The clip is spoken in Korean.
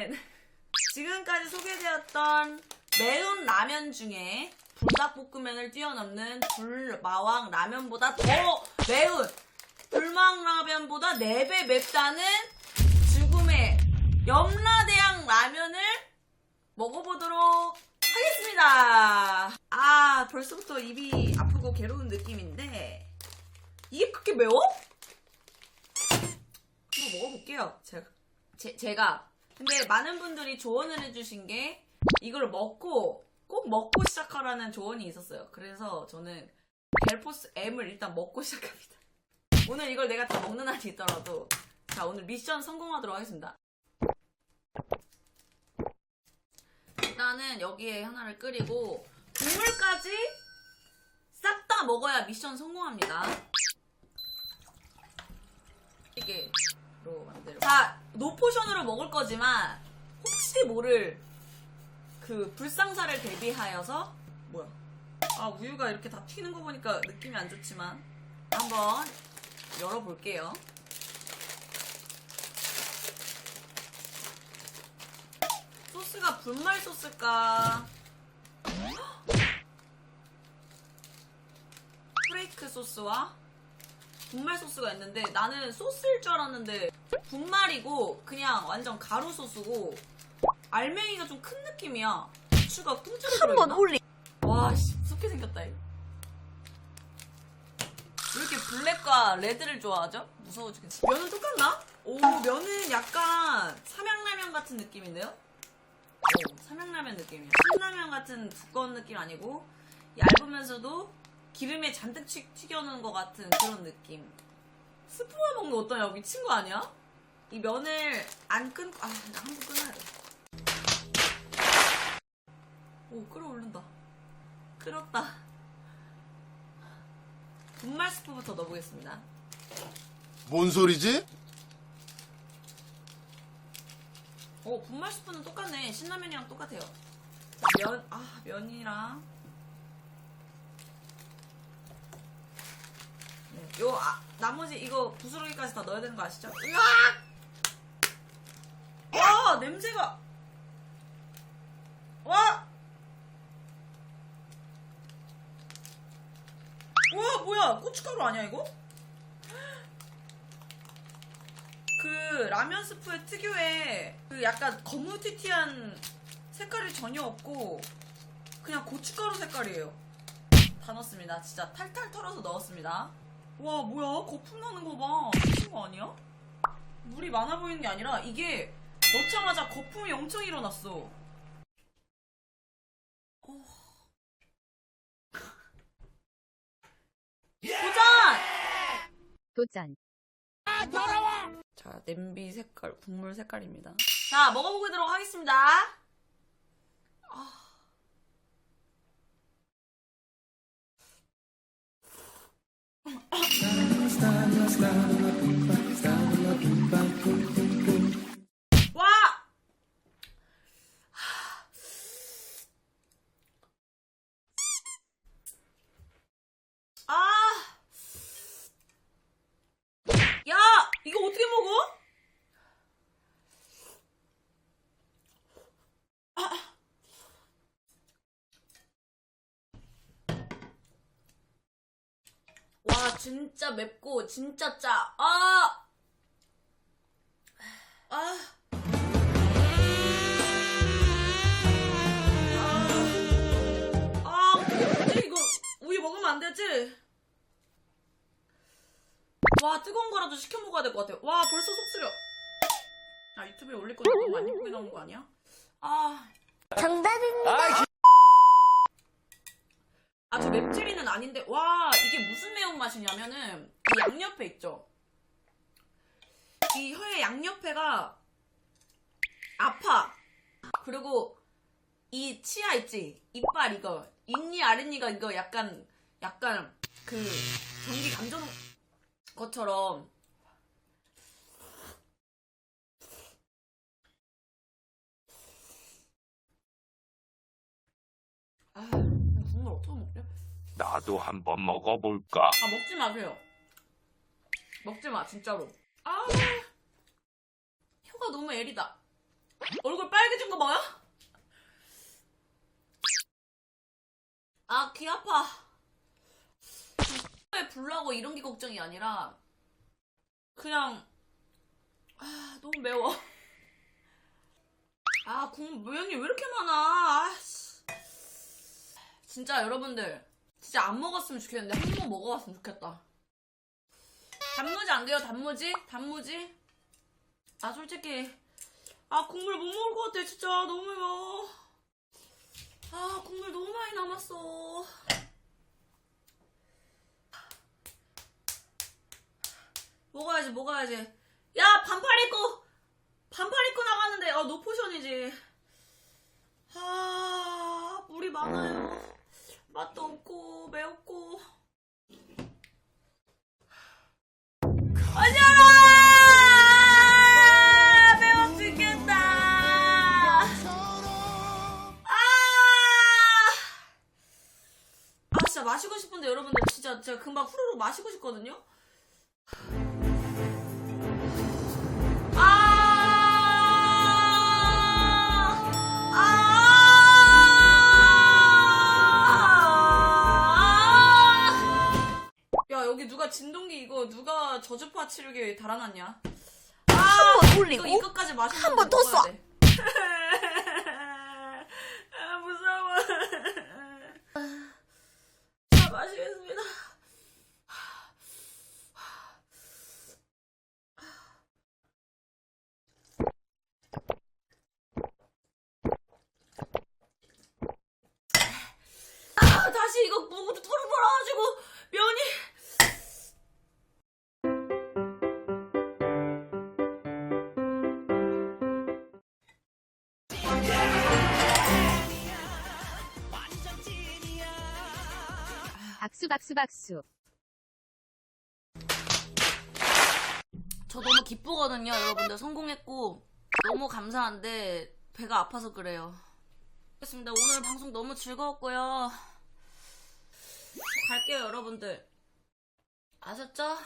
일단은 지금까지 소개되었던 매운 라면 중에 불닭볶음면을 뛰어넘는 불마왕 라면보다 더 매운 불마왕 라면보다 4배 맵다는 죽음의 염라대왕 라면을 먹어보도록 하겠습니다. 아, 벌써부터 입이 아프고 괴로운 느낌인데 이게 그렇게 매워? 한번 먹어볼게요. 제가. 제, 제가. 근데 많은 분들이 조언을 해주신 게 이걸 먹고 꼭 먹고 시작하라는 조언이 있었어요. 그래서 저는 갤포스 M을 일단 먹고 시작합니다. 오늘 이걸 내가 다 먹는 날이 있더라도 자 오늘 미션 성공하도록 하겠습니다. 일단은 여기에 하나를 끓이고 국물까지 싹 다 먹어야 미션 성공합니다. 이게 로 만들고. 자, 노포션으로 먹을 거지만 혹시 모를 그 불상사를 대비하여서 뭐야? 아, 우유가 이렇게 다 튀는 거 보니까 느낌이 안 좋지만 한번 열어볼게요. 소스가 분말 소스일까? 프레이크 소스와 분말 소스가 있는데 나는 소스일 줄 알았는데 분말이고 그냥 완전 가루 소스고 알맹이가 좀 큰 느낌이야. 고추가 통째로 들어있나? 올리. 와, 씨, 무섭게 생겼다, 이거. 왜 이렇게 블랙과 레드를 좋아하죠? 무서워 죽겠어. 면은 똑같나? 오, 면은 약간 삼양라면 같은 느낌인데요? 오, 삼양라면 느낌이에요. 신라면 같은 두꺼운 느낌 아니고, 얇으면서도 기름에 잔뜩 튀, 튀겨놓은 것 같은 그런 느낌. 스프만 먹는 거 어떠냐? 미친 거 아니야? 이 면을 안 끊고, 아, 나 한 번 끊어야 돼. 오, 끓어오른다. 끓었다. 분말 스프부터 넣어보겠습니다. 뭔 소리지? 오, 분말 스프는 똑같네. 신라면이랑 똑같아요. 면, 아, 면이랑. 네, 요, 아, 나머지 이거 부스러기까지 다 넣어야 되는 거 아시죠? 으악! 와, 냄새가. 와! 와, 뭐야. 고춧가루 아니야, 이거? 그 라면 스프의 특유의 그 약간 거무튀튀한 색깔이 전혀 없고 그냥 고춧가루 색깔이에요. 다 넣었습니다. 진짜 탈탈 털어서 넣었습니다. 와 뭐야 거품 나는 거 봐. 미친 거 아니야? 물이 많아 보이는 게 아니라 이게 넣자마자 거품이 엄청 일어났어. 어. 도전! 도전. 자, 냄비 색깔, 국물 색깔입니다. 자, 먹어보도록 하겠습니다. 아. 와! 아! 야! 이거 어떻게 먹어? 와, 진짜 맵고, 진짜 짜. 아! 아! 아, 아, 어떡해, 이거 우유 먹으면 안 되지? 와 뜨거운 거라도 시켜 먹어야 될 것 같아요. 와 벌써 속 쓰려. 아 유튜브에 올릴 건데 너무 많이 보게 나온 거 아니야? 아, 정답입니다. 아저 맵찔이는 아닌데 와 이게 무슨 매운 맛이냐면은 이 양옆에 있죠. 이 혀의 양옆에가 아파. 그리고 이 치아 있지? 이빨 이거. 입니 아랫니가 이거 약간 약간 그 전기 감전 것처럼. 아 국물 어떻게 먹냐? 나도 한번 먹어볼까? 아 먹지 마세요. 먹지 마 진짜로. 아 혀가 너무 애리다. 얼굴 빨개진 거 봐요? 아, 귀 아파. 에 불나고 이런 게 걱정이 아니라 그냥 아, 너무 매워. 아, 국물 면이 왜 이렇게 많아? 아, 씨. 진짜 여러분들 진짜 안 먹었으면 좋겠는데 한 번 먹어봤으면 좋겠다. 단무지 안 돼요? 단무지? 단무지? 아 솔직히 아 국물 못 먹을 것 같아 진짜 너무 매워. 아 국물 너무 많이 남았어. 먹어야지 먹어야지. 야 반팔 입고 반팔 입고 나가는데 어 노포션이지. 아 물이 많아요. 맛도 없고 매웠고. 아니야 매워 죽겠다. 아! 아 진짜 마시고 싶은데 여러분들 진짜 제가 금방 후루룩 마시고 싶거든요. 진동기 이거 누가 저주파 치료기 달아놨냐? 아, 한번 올리고, 이거 이거까지 마시면 한번더 쏴. 돼. 아 무서워. 자 마시겠습니다. 아, 다시 이거 무구도 털어 벌어가지고 면이 박수 박수 박수. 저 너무 기쁘거든요, 여러분들. 성공했고, 너무 감사한데, 배가 아파서 그래요. 알겠습니다. 오늘 방송 너무 즐거웠고요. 갈게요, 여러분들. 아셨죠?